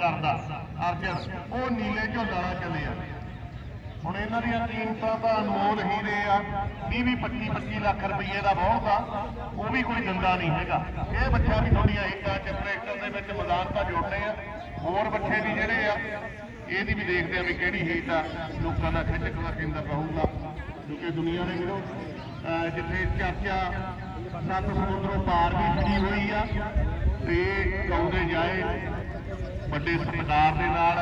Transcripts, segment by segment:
ਕਰਦਾ ਅਰਜਨ ਉਹ ਨੀਲੇ ਝੋਲਾ ਚੱਲੇ ਆ। ਹੁਣ ਇਹਨਾਂ ਦੀਆਂ ਕੀਮਤਾਂ ਤਾਂ ਅਨਮੋਲ ਹੀ ਨੇ ਆ। 20 25 25 ਲੱਖ ਰੁਪਏ ਦਾ ਬਹੁਤ ਆ। ਉਹ ਵੀ ਕੋਈ ਦਿੰਦਾ ਨਹੀਂ ਹੈਗਾ। ਇਹ ਬੱਚਾ ਵੀ ਥੋੜੀਆਂ ਹਿੱਟਾਂ ਚ ਟਰੈਕਟਰ ਦੇ ਵਿੱਚ ਮੈਦਾਨ ਤਾਂ ਜੋੜਨੇ ਆ। ਹੋਰ ਬੱਚੇ ਵੀ ਜਿਹੜੇ ਆ, ਇਹਦੀ ਵੀ ਦੇਖਦੇ ਆ ਵੀ ਕਿਹੜੀ ਹੀਟ ਆ। ਲੋਕਾਂ ਦਾ ਖਿੱਚ ਕਲਾ ਕੇਂਦਰ ਰਹੂਗਾ। ਕਿਉਂਕਿ ਦੁਨੀਆ ਨੇ ਵੀਰੋ ਜਿੱਥੇ ਚਰਚਾ ਸੱਤ ਸਮੁੰਦਰੋਂ ਪਾਰ ਵੀ ਖੜੀ ਹੋਈ ਆ, ਤੇ ਗਾਉਂਦੇ ਜਾਏ। ਵੱਡੇ ਸਰਦਾਰ ਦੇ ਨਾਲ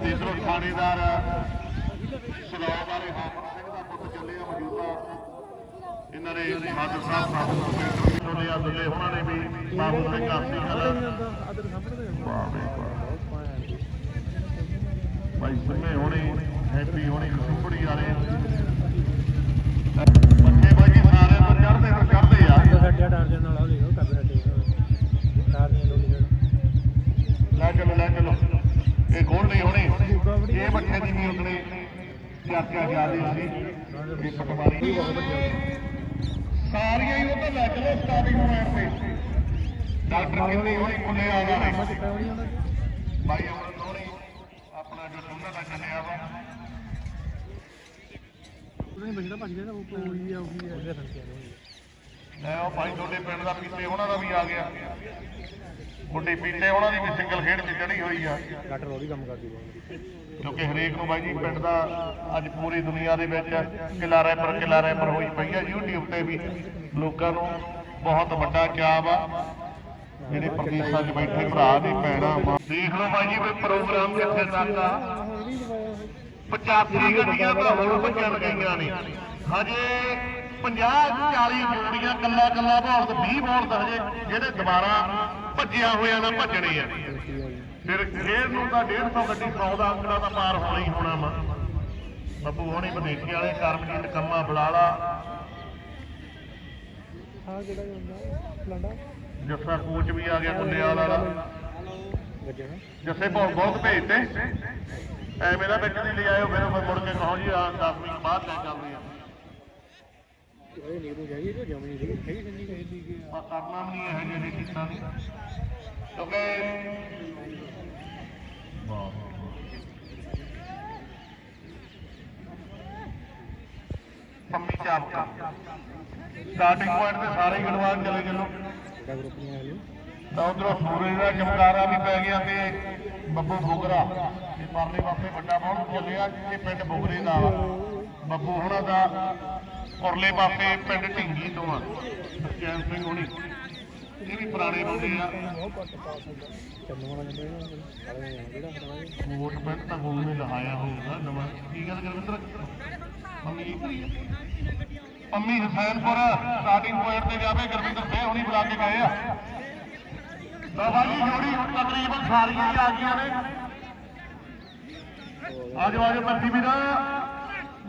ਤੇ ਇਧਰੋਂ ਥਾਣੇਦਾਰ ਸਰਦਾਰ ਬਾਰੇ ਹਾਮਦ ਸਿੰਘ ਦਾ ਪੁੱਤ ਚੱਲਿਆ ਮੌਜੂਦਾ ਇਹਨਾਂ ਦੇ ਫਾਦਰ ਸਾਹਿਬ ਸਿੰਘ ਦੁੱਲੇ ਆ ਦੁੱਲੇ ਉਹਨਾਂ ਨੇ ਵੀ ਸਾਬੂ ਸਿੰਘ ਕਾਸੀ ਕਲਾ ਵਾਹ ਵੇ ਵਾਹ ਭਾਈ ਸਿੰਮੇ ਹੋਣੀ ਹੈਪੀ ਹੋਣੀ ਸੁਪੜੀ ਵਾਲੇ ਇਹ ਬੱਚੇ ਦੀ ਵੀ ਉਤਨੇ ਚਰਚਾ ਜ਼ਿਆਦੇ ਸੀ ਇਹ ਪਟਵਾਰੀ। ਸਾਰੀਆਂ ਹੀ ਉਹ ਤਾਂ ਲੈ ਚਲੋ ਸਟਾਰਟਿੰਗ ਪੁਆਇੰਟ ਤੇ। ਡਾਕਟਰ ਕਿੰਨੀ ਹੋਣੀ ਕੁੱਲੇ ਆ ਗਏ। ਭਾਈ ਅਮਰ ਹੋਣੀ ਆਪਣਾ ਜੋ ਉਹਨਾਂ ਦਾ ਚੱਲਿਆ ਵਾ। ਉਹਨੇ ਬਜਦਾ ਭੱਜ ਗਿਆ ਨਾ, ਉਹ ਪੂਰੀ ਆ, ਉਹੀ ਹੈ ਉਹਦੇ ਸੰਕਿਆ ਲੈ ਉਹ ਭਾਈ ਤੁਹਾਡੇ ਪਿੰਡ ਦਾ ਪੀਤੇ ਉਹਨਾਂ ਦਾ ਵੀ ਆ ਗਿਆ। ਮੁੰਡੇ ਪੀਤੇ ਉਹਨਾਂ ਦੀ ਵੀ ਸਿੰਗਲ ਖੇਡ 'ਚ ਚੜੀ ਹੋਈ ਆ। ਡਾਕਟਰ ਉਹ ਵੀ ਕੰਮ ਕਰਦੀ ਕਿਉਂਕਿ ਹਰੇਕ ਨੂੰ ਬਾਈ ਜੀ ਪਿੰਡ ਦਾ ਅੱਜ ਪੂਰੀ ਦੁਨੀਆ ਦੇ ਵਿੱਚ ਕਿਲਾ ਰੈਪਰ ਕਿਲਾ ਰੈਪਰ ਹੋਈ ਪਈ ਆ YouTube ਤੇ ਵੀ। ਲੋਕਾਂ ਨੂੰ ਬਹੁਤ ਵੱਡਾ ਚਾਅ ਵਾ ਜਿਹੜੇ ਪ੍ਰਦੇਸ਼ਾਂ 'ਚ ਬੈਠੇ ਭਰਾ ਦੀ ਭੈਣਾਂ ਦੇਖ ਲਓ ਬਾਈ ਜੀ ਵੀ ਪ੍ਰੋਗਰਾਮ ਕਿੱਥੇ ਤੱਕ ਆ। 85 ਗੱਡੀਆਂ ਤਾਂ ਹੁਣ ਭੱਜਣ ਗਈਆਂ ਨੇ। ਹਜੇ 50 40 ਜੋੜੀਆਂ ਕੱਲਾ ਕੱਲਾ ਬੋਲ ਤੇ 20 ਬੋਲ ਤਾਂ ਹਜੇ ਜਿਹੜੇ ਦੁਬਾਰਾ ਭੱਜਿਆ ਹੋਇਆ ਨਾ ਭੱਜਣੇ ਆ। ਫਿਰ ਖੇਡ ਨੂੰ ਤਾਂ 150 ਗੱਡੀ 100 ਦਾ ਅੰਕੜਾ ਤਾਂ ਪਾਰ ਹੋਣਾ ਹੀ ਹੋਣਾ ਵਾ। ਬੱਬੂ ਹੋਣੀ ਵਿਦੇਸ਼ੀ ਵਾਲੇ ਕਰਮਜੀਤ ਕੰਮਾ ਬਲਾਲਾ। ਹਾਂ ਕਿਹੜਾ ਹੁੰਦਾ ਲੰਡਾ ਜੱਸਾ ਕੋਚ ਵੀ ਆ ਗਿਆ ਕੁੱਲੇਵਾਲ ਵਾਲਾ। ਨਾ ਜੱਸੇ ਬਹੁਤ ਬਹੁਤ ਭੇਜਤੇ। ਐਵੇਂ ਦਾ ਵਿੱਚ ਨਹੀਂ ਲਿਆਇਓ ਫਿਰ ਮੁੜ ਕੇ ਕਹੋ ਜੀ ਆ 10 ਮਿੰਟ ਬਾਅਦ ਲੈ ਚੱਲਦੇ ਆ। ਇਹ ਨਿਕਲੂ ਜਾਈਏ ਜੋ ਜਮਣੀ ਸੀ ਸਹੀ ਸੰਜੀ ਦੀ ਕਿ ਪਰ ਕਰਨਾ ਵੀ ਨਹੀਂ ਇਹ ਜਿਹੇ ਚੀਜ਼ਾਂ ਦੀ। ਕਿਉਂਕਿ ਪੰਮੀ ਚਾਪਕਾ ਸਟਾਰਟਿੰਗ ਪੁਆਇੰਟ ਤੇ ਸਾਰੇ ਹੀ ਗਣਵਾ ਕੇ ਚਲੇ। ਚੱਲੋ ਦਾ ਤਾਂ ਉਧਰੋਂ ਸੂਰਜ ਦਾ ਚਮਕਾਰਾ ਵੀ ਪੈ ਗਿਆ ਤੇ ਬੱਬੂ ਬੁਗਰਾ ਇਹ ਪਰਲੇ ਪਾਸੇ ਵੱਡਾ ਬਹੁਤ ਚੱਲਿਆ ਇਹ ਪਿੰਡ ਬੁਗਰੇ ਦਾ। ਬੱਬੂ ਹੋਣਾ ਦਾ ਪਰਲੇ ਪਾਸੇ ਪਿੰਡ ਢਿੰਗੀ ਤੋਂ ਆ। ਸੁਖਚੈਨ ਸਿੰਘ ਹੋਣੀ, ਇਹ ਵੀ ਪੁਰਾਣੇ ਬੰਦੇ ਆ। ਵੋਟ ਪੈਂਟ ਤਾਂ ਗੋਲ ਨੇ ਲਹਾਇਆ ਹੋਊਗਾ, ਨਵਾਂ। ਕੀ ਗੱਲ ਗੁਰਵਿੰਦਰ ਮੰਮੀ ਪੰਮੀ ਹਸੈਨਪੁਰ ਸਟਾਰਟਿੰਗ ਪੁਆਇੰਟ ਤੇ ਜਾਵੇ, ਗੁਰਵਿੰਦਰ ਸੇ ਹੁਣੀ ਬੁਲਾ ਕੇ ਗਏ ਆ। ਬਾਬਾ ਜੀ, ਜੋੜੀ ਤਕਰੀਬਨ ਸਾਰੀਆਂ ਹੀ ਆ ਗਈਆਂ ਨੇ। ਆਜੋ ਆਜੋ ਪਰਤੀ ਵੀਰਾ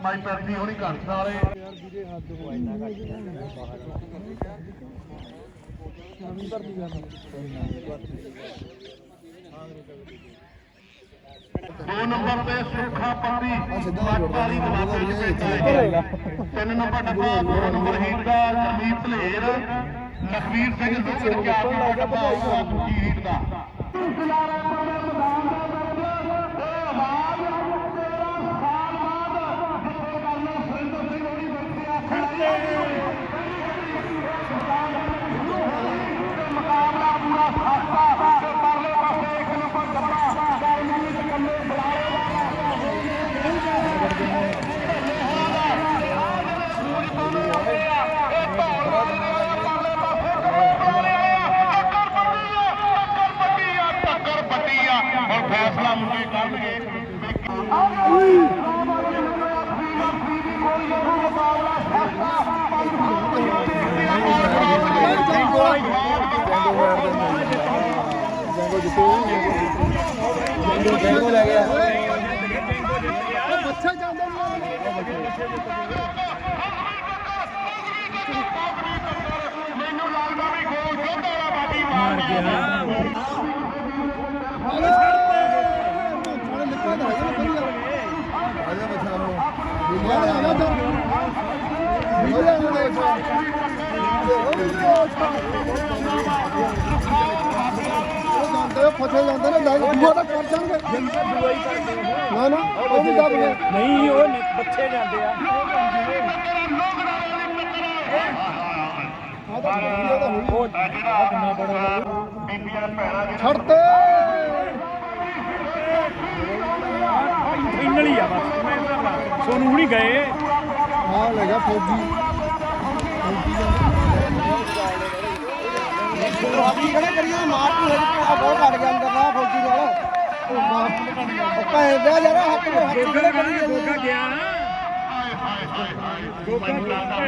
ਮਾਈ ਪਰਤੀ ਹੋਣੀ ਘੰਟ ਵਾਲੇ ਯਾਰ ਵੀਰੇ ਹੱਦ ਹੋ ਆਇਨਾ ਘੱਟ ਨਵੀਂ ਭਰਤੀ ਜਾਣਾ ਦੋ ਨੰਬਰ ਤੇ ਸੁੱਖਾ ਪੱਤੀ ਵਾਲੀ ਦਵਾਬੇ ਵਿੱਚ ਤਿੰਨ ਨੰਬਰ ਡੱਬਾ ਦੋ ਨੰਬਰ ਹੀਰ ਦਾ ਜਮੀਰ ਧਲੇਰ ਲਖਵੀਰ ਸਿੰਘ ਲੋਕੜ ਚਾਰ ਨੰਬਰ ਡੱਬਾ ਆਊਗਾ ਦੂਜੀ ਹੀਟ ਦਾ। ਮੁਕਾਬਲਾ ਪੂਰਾ ਖਾਸਾ ਤੇ ਪਰਲੇ ਪਾਸੇ ਇੱਕ ਨੰਬਰ ਡੱਬਾ ਕਰਮਜੀਤ ਕੰਨੇ ਬੁਲਾਏ ਟੱਕਰ ਪੱਟੀ ਆ ਹੁਣ ਫੈਸਲਾ ਮੁੰਡੇ ਕਰਨਗੇ। ਜੰਗੋ ਜਿੱਤੇ ਜੰਗੋ ਜੰਗੋ ਲੈ ਗਿਆ ਬੱਚਾ ਜਾਂਦਾ ਮੈਨੂੰ ਲੱਗਦਾ ਵੀ ਗੋਲ ਜੋਧਾ ਵਾਲਾ ਬਾਜੀ ਮਾਰ ਗਿਆ ਫਸੇ ਜਾਂਦੇ ਨੇ ਦੂਆ ਦਾ ਖਰਚਾ ਨਾ ਨਾ ਉਹ ਵੀ ਦੱਬ ਗਏ। ਨਹੀਂ ਉਹ ਬੱਚੇ ਜਾਂਦੇ ਆ। ਆ ਤਾਂ ਫੌਜੀ ਉਹਦਾ ਹੋਈ ਉਹ ਆ ਕਿੰਨਾ ਬੜਾ ਬੀਬੀਆਂ ਭੈਣਾਂ ਦੇ ਛੱਡ ਤੇ ਫਾਈਨਲ ਹੀ ਆ ਬਸ। ਮੈਂ ਤਾਂ ਸੋਨੂੰ ਹੁਣੀ ਗਏ। ਆ ਲੈ ਗਿਆ ਫੌਜੀ ਫੌਜੀ ਕਿਹੜਾ ਕਰੀਏ ਮਾਰ ਤੂੰ ਹੱਥ ਆ ਬਹੁਤ ਘੜ ਗਿਆ ਅੰਦਰ ਨਾ ਫੌਜੀ ਨਾਲ। ਉਹ ਮਾਰ ਉਹ ਭੈਣ ਦੇ ਯਾਰ ਹੱਥ ਨੂੰ ਹੱਥ ਕਿਹੜਾ ਕਰੀ ਜਾਂਦੇ ਗੋਗਾ ਗਿਆ ਨਾ। ਮੈਨੂੰ ਲੱਗਦਾ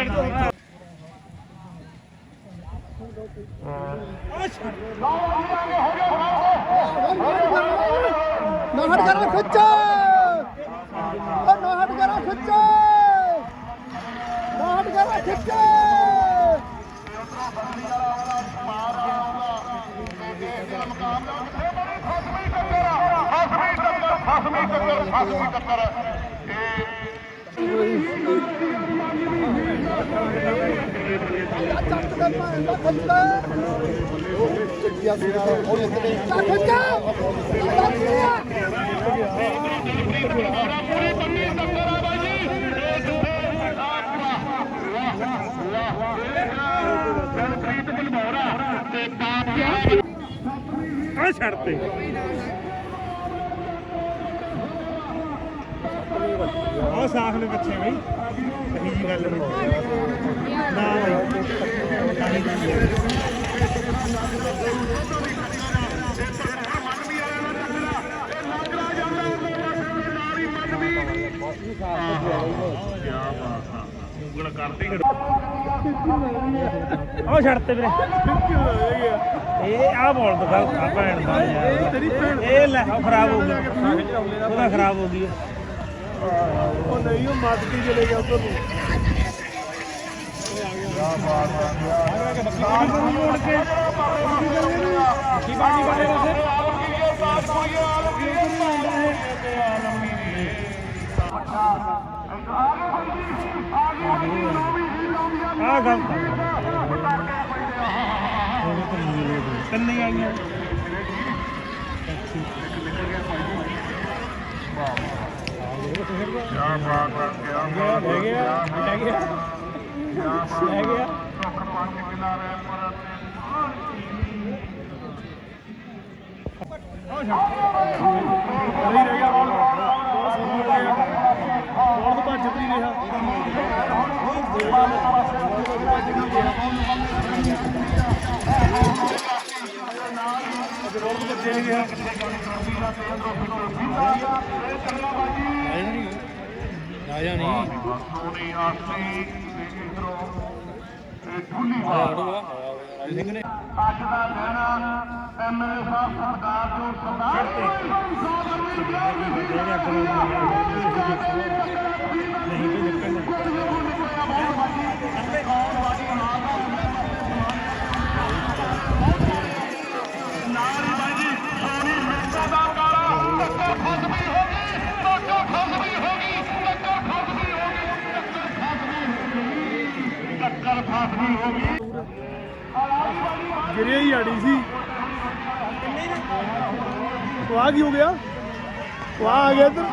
ਨਾ ਹਟ ਕਰਾ ਖਿੱਚ! ਖਿੱਚ। ਨਾ ਹਟ ਕਰਾ ਖਿੱਚ। ਫਸਵੀਂ ਟੱਕਰ ਫਸਵੀਂ ਟੱਕਰ ਇਹ ਚੱਕ ਦੇ ਭੈਣ ਦਾ ਖਿੱਚ ਚੱਕਿਆ ਸੀ ਉਹ ਇੱਕ ਦੇ ਖਿੱਚ ਜਨਪ੍ਰੀਤ ਬਲਬੋਰਾ ਤੇ ਤਾਂ ਆ ਛੱਡ ਤੇ। ਉਹ ਸਾਖ ਨੇ ਬੱਚੇ ਬਈ। ਕਹੀ ਜੀ ਗੱਲ ਨਹੀਂ ਨਾ ਬਈ। ਕਰਦੀ ਉਹ ਛੱਡ ਤੇ ਵੀਰੇ। ਇਹ ਆ ਬੋਲ ਦੋ ਗੱਲ ਆ ਭੈਣ ਦਾ ਯਾਰ। ਇਹ ਲੈ ਉਹ ਖਰਾਬ ਹੋ ਗਈ। ਉਹਦਾ ਖਰਾਬ ਹੋ ਗਈ। ਉਹ ਨਹੀਂ ਉਹ ਮੱਦ ਕੇ ਚਲੇ ਗਿਆ ਉਧਰ ਨੂੰ ਕੇ ਕੀ ਆ ਗੱਲ ਕੰਨੇ ਆਈਆਂ ਕਿਆ ਬਾਤ ਹੈ ਕਿਆ ਬਾਤ ਲੈ ਗਿਆ ਲੈ ਗਿਆ ਲੈ ਗਿਆ ਪੰਜ ਕਿਲਾ ਰਹਿ ਪਰ ਨਹੀਂ ਰਹਿ ਗਿਆ ਬੋਲ ਬਹੁਤ ਸੋਹਣਾ ਹੋ ਗਿਆ ਬੋਲ ਤੋਂ ਭੱਜ ਵੀ ਨਹੀਂ ਰਿਹਾ। ਆਇਆ ਨਹੀਂ। ਸੋਨੀ ਆਸੀ ਤੇ ਇਧਰੋਂ ਇਹ ਸਿੰਘ ਨੇ ਅੱਜ ਦਾ ਦਿਨ ਐਮਐਲਏ ਸਾਹਿਬ ਸਰਦਾਰ ਜੋ ਸਰਦਾਰ ਨਹੀਂ ਕੋਈ ਨਿਕਲ ਟੱਕਰ ਫਸਵੀਂ ਹੋ ਗਈ ਗਿਰਿਆ ਹੀ ਆੜੀ ਸੀ। ਉਹ ਆ ਕੀ ਹੋ ਗਿਆ ਉਹ ਆ ਆ तो आग ही हो गया वहाँ आ गया तो